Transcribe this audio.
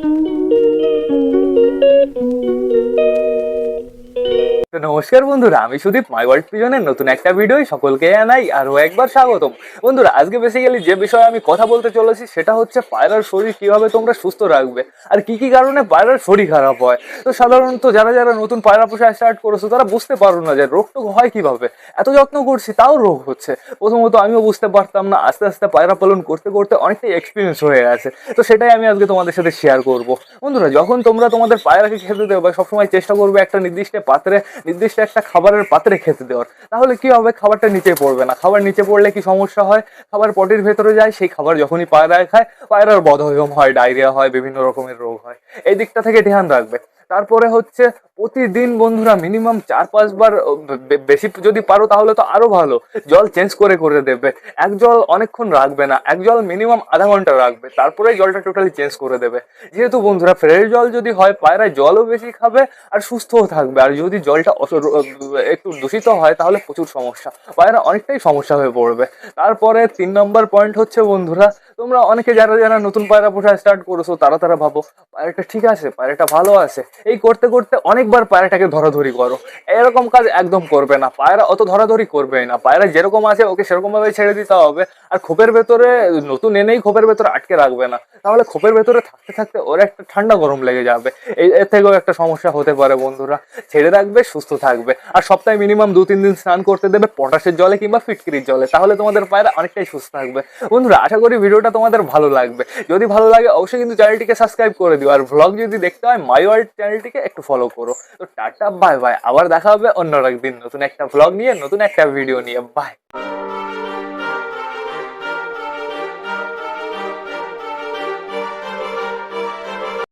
Thank you. তো নমস্কার বন্ধুরা, আমি সুদীপ মাই ওয়ার্ল্ড পিজনের নতুন একটা ভিডিও সকলকে জানাই আরও একবার স্বাগতম। বন্ধুরা, আজকে বেসিক্যালি যে বিষয়ে আমি কথা বলতে চলেছি সেটা হচ্ছে পায়রার শরীর কীভাবে তোমরা সুস্থ রাখবে আর কি কি কারণে পায়রার শরীর খারাপ হয়। তো সাধারণত যারা যারা নতুন পায়রা পোষা স্টার্ট করেছ, তারা বুঝতে পারো না যে রোগটোগ হয় কীভাবে, এত যত্ন করছি, তাও রোগ হচ্ছে। প্রথমত আমিও বুঝতে পারতাম না, আস্তে আস্তে পায়রা পালন করতে করতে অনেকটাই এক্সপিরিয়েন্স হয়ে গেছে। তো সেটাই আমি আজকে তোমাদের সাথে শেয়ার করব। বন্ধুরা, যখন তোমরা তোমাদের পায়রাকে খেতে দেবে, সবসময় চেষ্টা করবে একটা নির্দিষ্ট পাত্রে নির্দিষ্ট একটা খাবারের পাত্রে খেতে দেওয়ার। তাহলে কি হবে? খাবারটা নিচে পড়বে না। খাবার নিচে পড়লে কি সমস্যা হয়? খাবার পটির ভেতরে যায়, সেই খাবার যখনই পায়রায় খায়, পায়রার বদহজম হয়, ডায়রিয়া হয়, বিভিন্ন রকমের রোগ হয়। এই দিকটা থেকে ধ্যান রাখবে। তারপরে হচ্ছে প্রতিদিন বন্ধুরা মিনিমাম চার পাঁচবার বেশি যদি পারো তাহলে তো আরও ভালো। জল চেঞ্জ করে করে দেবে। এক জল অনেকক্ষণ রাখবে না, এক জল মিনিমাম আধা ঘণ্টা রাখবে তারপরে জলটা টোটালি চেঞ্জ করে দেবে। যেহেতু বন্ধুরা ফ্রেশ জল যদি হয় পায়রায় জলও বেশি খাবে আর সুস্থও থাকবে। আর যদি জলটা একটু দূষিত হয়, তাহলে প্রচুর সমস্যা। পায়রা অনেকটাই সমস্যা হয়ে পড়বে। তারপরে তিন নম্বর পয়েন্ট হচ্ছে বন্ধুরা তোমরা অনেকে যারা যারা নতুন পায়রা পোষা স্টার্ট করেছ, তারা তারা ভাবো, পায়রাটা ঠিক আছে, পায়রাটা ভালো আছে। এই করতে করতে অনেকবার পায়রাটাকে ধরাধরি করো। এরকম কাজ একদম করবে না। পায়রা অত ধরাধরি করবেই না। পায়রা যেরকম আছে, ওকে সেরকম ভাবে ছেড়ে দিতে হবে। আর খোপের ভেতরে, নতুন এনেই খোপের ভেতরে আটকে রাখবে না। তাহলে খোপের ভেতরে থাকতে থাকতে ওর একটা ঠান্ডা গরম লেগে যাবে। এই এর থেকেও একটা সমস্যা হতে পারে, বন্ধুরা। ছেড়ে রাখবে, সুস্থ থাকবে। আর সপ্তাহে মিনিমাম দু, তিন দিন স্নান করতে দেবে, পটাশের জলে কিংবা ফিটকিরির জলে। তাহলে তোমাদের পায়রা অনেকটাই সুস্থ থাকবে। বন্ধুরা, আশা করি ভিডিওটা তোমাদের ভালো লাগবে। যদি ভালো লাগে, অবশ্যই কিন্তু চ্যানেলটিকে সাবস্ক্রাইব করে দিও। আর ভ্লগ যদি দেখতে হয় মাই ওয়ার্ল্ড চ্যানেলটিকে একটু ফলো করো। তো টাটা বাই বাই আবার দেখা হবে অন্য একদিন নতুন একটা ভ্লগ নিয়ে, নতুন একটা ভিডিও নিয়ে। বাই